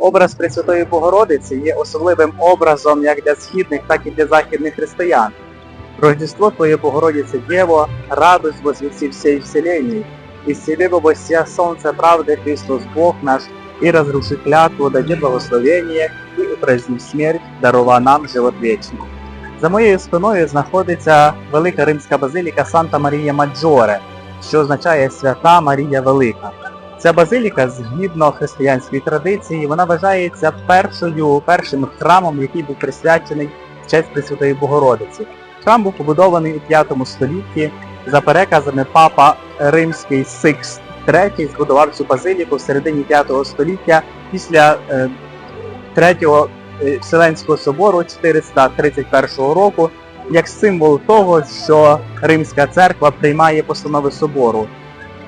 Образ Пресвятої Богородиці є особливим образом як для східних, так і для західних християн. Рождество Твоє Богородице Дево, радость возвеси всей вселенной, исцели в областя солнца правды Христос Бог наш, и разруши клятву, дади благословение, и упраздни смерть, дарова нам живот вечний. За моєю спиною знаходиться велика римська базиліка Санта Марія Маджоре, що означає Свята Марія Велика. Ця базиліка, згідно християнської традиції, вона вважається першою, першим храмом, який був присвячений в честь Пресвятої Богородиці. Храм був побудований у 5 столітті. За переказами папа римський Сикс III збудував цю базиліку в середині 5 століття після е, третього е, Вселенського собору 431 року як символ того, що Римська церква приймає постанови собору.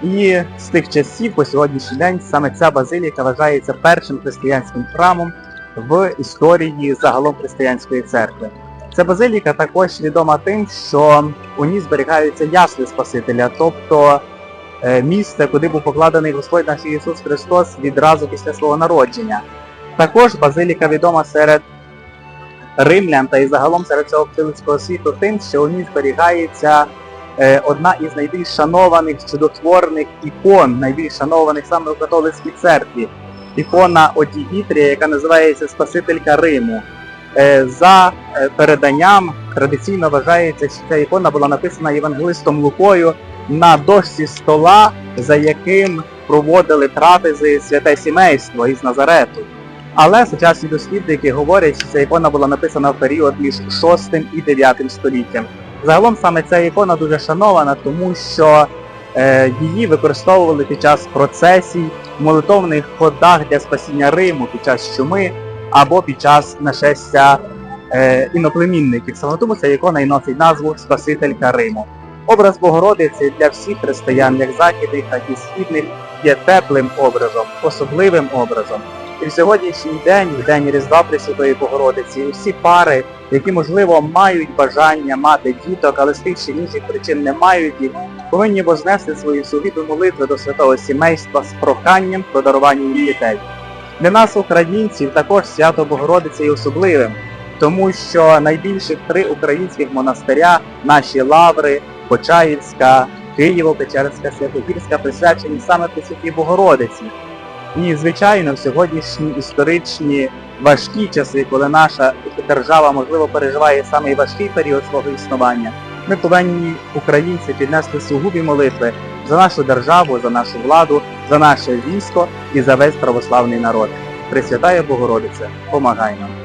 І з тих часів по сьогоднішній день саме ця базиліка вважається першим християнським храмом в історії загалом християнської церкви. Ця базиліка також відома тим, що у ній зберігаються ясли Спасителя, тобто е, місце, куди був покладений Господь наш Ісус Христос відразу після свого народження. Також базиліка відома серед римлян та і загалом серед цього католицького світу тим, що у ній зберігається одна із найбільш шанованих чудотворних ікон, найбільш шанованих саме у католицькій церкві. Ікона Одігітрія, яка називається Спасителька Риму. Е, За е, переданням традиційно вважається, що ця ікона була написана євангелистом Лукою на дошці стола, за яким проводили трапези святе сімейство із Назарету. Але сучасні дослідники говорять, що ця ікона була написана в період між 6 і 9 століттям. Загалом саме ця ікона дуже шанована, тому що е, її використовували під час процесій, молитовних ходах для спасіння Риму під час чуми або під час нашестя е, іноплемінників. Саме тому ця ікона і носить назву Спасителька Риму. Образ Богородиці для всіх християн, як західних, так і східних, є теплим образом, особливим образом. І в сьогоднішній день, в день Різдва Пресвятої Богородиці, усі пари, які, можливо, мають бажання мати діток, але з тих чи інших причин не мають їх, повинні вознести свої сувіту молитви до святого сімейства з проханням про дарування їм дітей. Для нас, українців, також свято Богородиці є особливим, тому що найбільших три українських монастиря, наші лаври, Почаївська, Києво-Печерська, Святогірська присвячені саме Пресвятій Богородиці. І, звичайно, в сьогоднішні історичні важкі часи, коли наша держава, можливо, переживає самий період свого існування, ми повинні, українці, піднести сугубі молитви за нашу державу, за нашу владу, за наше військо і за весь православний народ. Пресвятая Богородице, помагай нам!